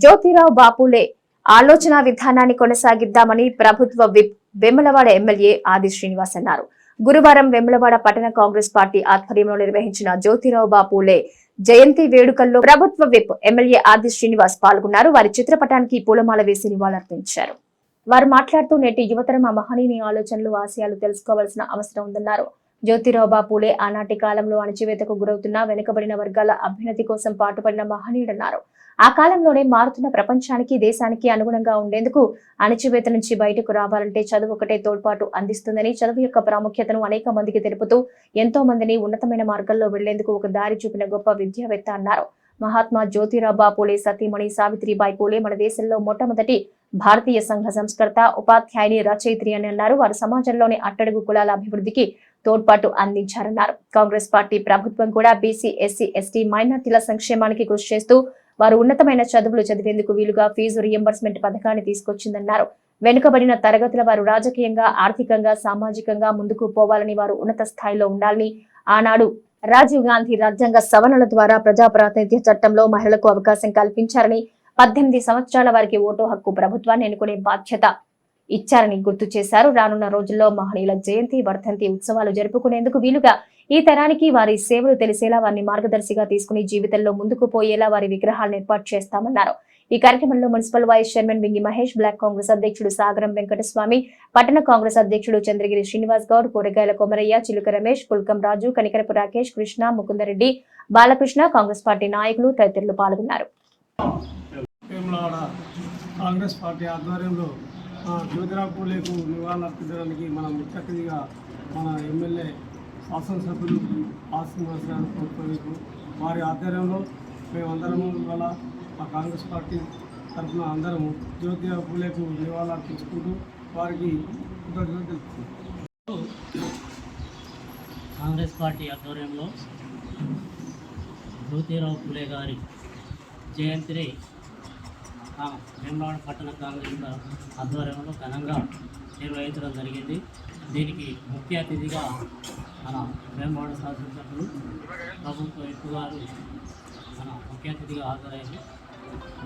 జ్యోతిరావు బాపులే. ఆలోచన విధానాన్ని కొనసాగిద్దామని ప్రభుత్వ విప్ వెమ్మలవాడ ఎమ్మెల్యే ఆది శ్రీనివాస్ అన్నారు. గురువారం వెమ్మలవాడ పట్టణ కాంగ్రెస్ పార్టీ ఆధ్వర్యంలో నిర్వహించిన జ్యోతిరావు బాపులే జయంతి వేడుకల్లో ప్రభుత్వ విప్ ఎమ్మెల్యే ఆది శ్రీనివాస్ పాల్గొన్నారు. వారి చిత్రపటానికి పూలమాల వేసి నివాళులర్పించారు. వారు మాట్లాడుతూ నేటి యువతరం ఆ మహనీయ ఆలోచనలు ఆశయాలు తెలుసుకోవాల్సిన అవసరం ఉందన్నారు. జ్యోతిరావు బాపులే ఆనాటి కాలంలో అణచివేతకు గురవుతున్న వెనుకబడిన వర్గాల అభ్యున్నతి కోసం పాటుపడిన మహనీయుడన్నారు. ఆ కాలంలోనే మారుతున్న ప్రపంచానికి దేశానికి అనుగుణంగా ఉండేందుకు అణచివేత నుంచి బయటకు రావాలంటే చదువు ఒకటే తోడ్పాటు అందిస్తుందని చదువు యొక్క ప్రాముఖ్యతను అనేక మందికి తెలుపుతూ ఎంతో మందిని ఉన్నతమైన మార్గంలో వెళ్ళేందుకు ఒక దారి చూపిన గొప్ప విద్యావేత్త అన్నారు. మహాత్మా జ్యోతిరాబా పూలే సతీమణి సావిత్రిబాయి పూలే మన దేశంలో మొట్టమొదటి భారతీయ సంఘ సంస్కర్త ఉపాధ్యాయుని రచయిత్రి అని అన్నారు. వారు సమాజంలోని అట్టడుగు కులాల అభివృద్ధికి తోడ్పాటు అందించారన్నారు. కాంగ్రెస్ పార్టీ ప్రభుత్వం కూడా బీసీ ఎస్సీ ఎస్టీ మైనార్టీల సంక్షేమానికి కృషి చేస్తూ వారు ఉన్నతమైన చదువులు చదివేందుకు వీలుగా ఫీజు రియంబర్స్మెంట్ పథకాన్ని తీసుకొచ్చిందన్నారు. వెనుకబడిన తరగతుల వారు రాజకీయంగా ఆర్థికంగా సామాజికంగా ముందుకు పోవాలని వారు ఉన్నత స్థాయిలో ఉండాలని ఆనాడు రాజీవ్ గాంధీ రాజ్యాంగ సవరణల ద్వారా ప్రజాప్రాతినిధ్య చట్టంలో మహిళలకు అవకాశం కల్పించారని పద్దెనిమిది సంవత్సరాల వారికి ఓటు హక్కు ప్రభుత్వాన్ని ఎన్నుకునే బాధ్యత ఇచ్చారని గుర్తు చేశారు. రానున్న రోజుల్లో మహనీయుల జయంతి వర్ధంతి ఉత్సవాలు జరుపుకునేందుకు వీలుగా ఈ తరానికి వారి సేవలు తెలిసేలా వారిని మార్గదర్శిగా తీసుకుని జీవితంలో ముందుకు పోయేలా వారి విగ్రహాలను ఏర్పాటు చేస్తామన్నారు. ఈ కార్యక్రమంలో municipal vice chairman Vingi Mahesh block Congress అధ్యక్షుడు సాగరం వెంకటస్వామి పట్టణ కాంగ్రెస్ అధ్యక్షుడు చంద్రగిరి శ్రీనివాస్ గౌడ్ కూరగాయల కొమరయ్య చిలుక రమేష్ పుల్కం రాజు కనికరపు రాకేష్ కృష్ణ ముకుందరెడ్డి బాలకృష్ణ కాంగ్రెస్ పార్టీ నాయకులు తదితరులు పాల్గొన్నారు. కాంగ్రెస్ పార్టీ ఆధ్వర్యంలో జ్యోతిరావు పూలేకు నివాళులర్పించడానికి ముఖ్య అతిథిగా మన ఎమ్మెల్యే శాసనసభ్యులు ఆశ్రమాసారు ప్రభుత్వం వారి ఆధ్వర్యంలో మేమందరము వల్ల మా కాంగ్రెస్ పార్టీ తరఫున అందరము జ్యోతిరావు పూలేకు నివాళులర్పించుకుంటూ వారికి కాంగ్రెస్ పార్టీ ఆధ్వర్యంలో జ్యోతిరావు పులే గారి జయంతిని వేములవాడ పట్టణ కాంగ్రెస్ ఆధ్వర్యంలో ఘనంగా నిర్వహించడం జరిగింది. దీనికి ముఖ్య అతిథిగా మన వేములవాడ శాసనసభ్యులు ప్రభుత్వ ఎక్కువ గారు మన ముఖ్య అతిథిగా హాజరయ్యారు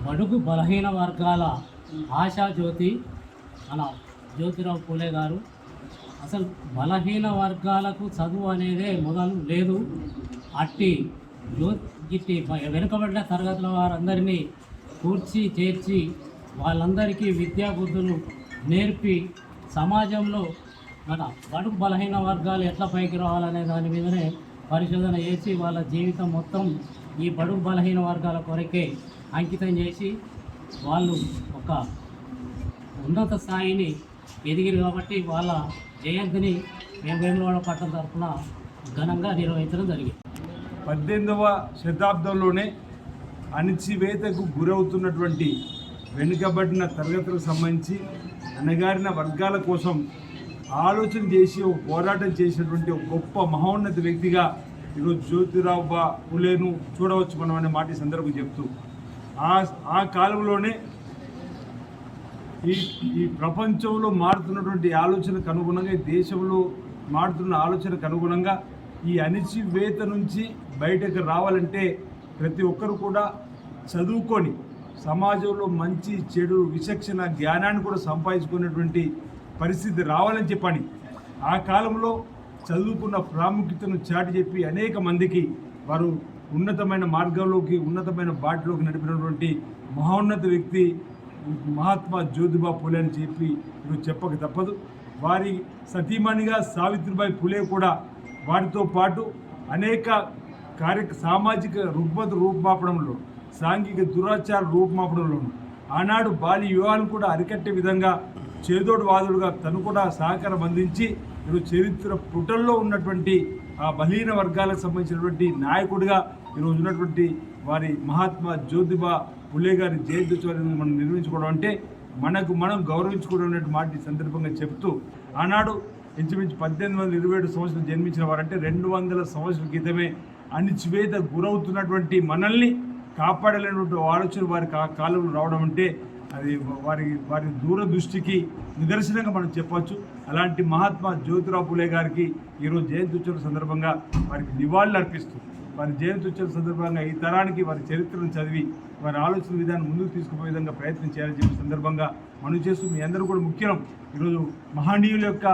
బడుగు బలహీన వర్గాల ఆశా జ్యోతి మన జ్యోతిరావు పూలే గారు. అసలు బలహీన వర్గాలకు చదువు అనేదే మొదలు లేదు. అట్టి యో ఇట్టి వెనుకబడిన తరగతుల వారందరినీ కూర్చి చేర్చి వాళ్ళందరికీ విద్యా బుద్ధులు నేర్పి సమాజంలో మన బడుగు బలహీన వర్గాలు ఎట్లా పైకి రావాలనే దాని మీదనే పరిశోధన చేసి వాళ్ళ జీవితం మొత్తం ఈ బడుగు బలహీన వర్గాల కొరకే అంకితం చేసి వాళ్ళు ఒక ఉన్నత స్థాయిని ఎదిగిరు కాబట్టి వాళ్ళ జయంతిని మేము వేములవాడ పట్టణ తరఫున ఘనంగా నిర్వహించడం జరిగింది. పద్దెనిమిదవ శతాబ్దంలోనే అణిచివేతకు గురవుతున్నటువంటి వెనుకబడిన తరగతులకు సంబంధించి అణగారిన వర్గాల కోసం ఆలోచన చేసి ఒక పోరాటం చేసినటువంటి ఒక గొప్ప మహోన్నత వ్యక్తిగా ఈరోజు జ్యోతిరావు బా పులేను చూడవచ్చు మనం అనే మాట సందర్భం చెప్తూ. ఆ ఆ కాలంలోనే ఈ ఈ ప్రపంచంలో మారుతున్నటువంటి ఆలోచనకు అనుగుణంగా ఈ దేశంలో మారుతున్న ఆలోచనకు అనుగుణంగా ఈ అణిచివేత నుంచి బయటకు రావాలంటే ప్రతి ఒక్కరు కూడా చదువుకొని సమాజంలో మంచి చెడు విచక్షణ జ్ఞానాన్ని కూడా సంపాదించుకునేటువంటి పరిస్థితి రావాలని చెప్పని ఆ కాలంలో చదువుకున్న ప్రాముఖ్యతను చాటి చెప్పి అనేక మందికి వారు ఉన్నతమైన మార్గంలోకి ఉన్నతమైన బాటలోకి నడిపినటువంటి మహోన్నత వ్యక్తి మహాత్మా జ్యోతిబా పూలే అని చెప్పి మీరు చెప్పక తప్పదు. వారి సతీమణిగా సావిత్రిబాయి పూలే కూడా వారితో పాటు అనేక కార్య సామాజిక రుగ్మత రూపుమాపడంలో సాంఘిక దురాచార రూపుమాపడంలో ఆనాడు బాల్య వివాహాలను కూడా అరికట్టే విధంగా చేదోడు వాదుడుగా తను కూడా సహకారం అందించి ఈరోజు చరిత్ర పుటల్లో ఉన్నటువంటి ఆ బలహీన వర్గాలకు సంబంధించినటువంటి నాయకుడిగా ఈరోజు ఉన్నటువంటి వారి మహాత్మా జ్యోతిబా పులే గారి జయంతి మనం నిర్మించుకోవడం అంటే మనకు మనం గౌరవించుకోవడం అనే మాట ఈ సందర్భంగా చెప్తూ ఆనాడు ఇంచుమించు పద్దెనిమిది వందల ఇరవై ఏడు సంవత్సరాలు జన్మించిన వారంటే రెండు వందల సంవత్సరాల క్రితమే అణిచివేత గురవుతున్నటువంటి మనల్ని కాపాడలేనటువంటి ఆలోచన వారికి ఆ కాలంలో రావడం అంటే అది వారి వారి దూరదృష్టికి నిదర్శనంగా మనం చెప్పవచ్చు. అలాంటి మహాత్మా జ్యోతిరావు పులే గారికి ఈరోజు జయంతి ఉత్సవం సందర్భంగా వారికి నివాళులు అర్పిస్తూ వారి జయంతి ఉత్సవం సందర్భంగా ఈ తరానికి వారి చరిత్రను చదివి వారి ఆలోచన విధానం ముందుకు తీసుకుపోయే విధంగా ప్రయత్నం చేయాలని చెప్పిన సందర్భంగా మనం చేస్తూ మీ అందరూ కూడా ముఖ్యం. ఈరోజు మహనీయుల యొక్క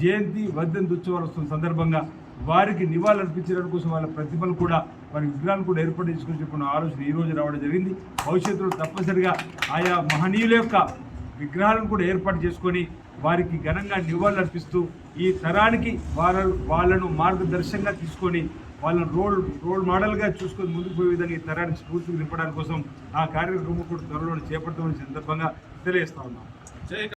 జయంతి వర్ధంతి ఉత్సవాలు వస్తున్న సందర్భంగా వారికి నివాళులర్పించడం కోసం వాళ్ళ ప్రతిభలు కూడా వారి విగ్రహాలు కూడా ఏర్పాటు చేసుకుని చెప్పిన ఆలోచన ఈ రోజు రావడం జరిగింది. భవిష్యత్తులో తప్పనిసరిగా ఆయా మహనీయుల యొక్క విగ్రహాలను కూడా ఏర్పాటు చేసుకొని వారికి ఘనంగా నివాళులర్పిస్తూ ఈ తరానికి వాళ్ళ వాళ్ళను మార్గదర్శకంగా తీసుకొని వాళ్ళని రోల్ రోల్ మోడల్గా చూసుకొని ముందుకు పోయే విధంగా ఈ తరానికి స్ఫూర్తిని నింపడానికి కోసం ఆ కార్యక్రమం కూడా త్వరలో చేపడతామని సందర్భంగా తెలియజేస్తా ఉన్నాం.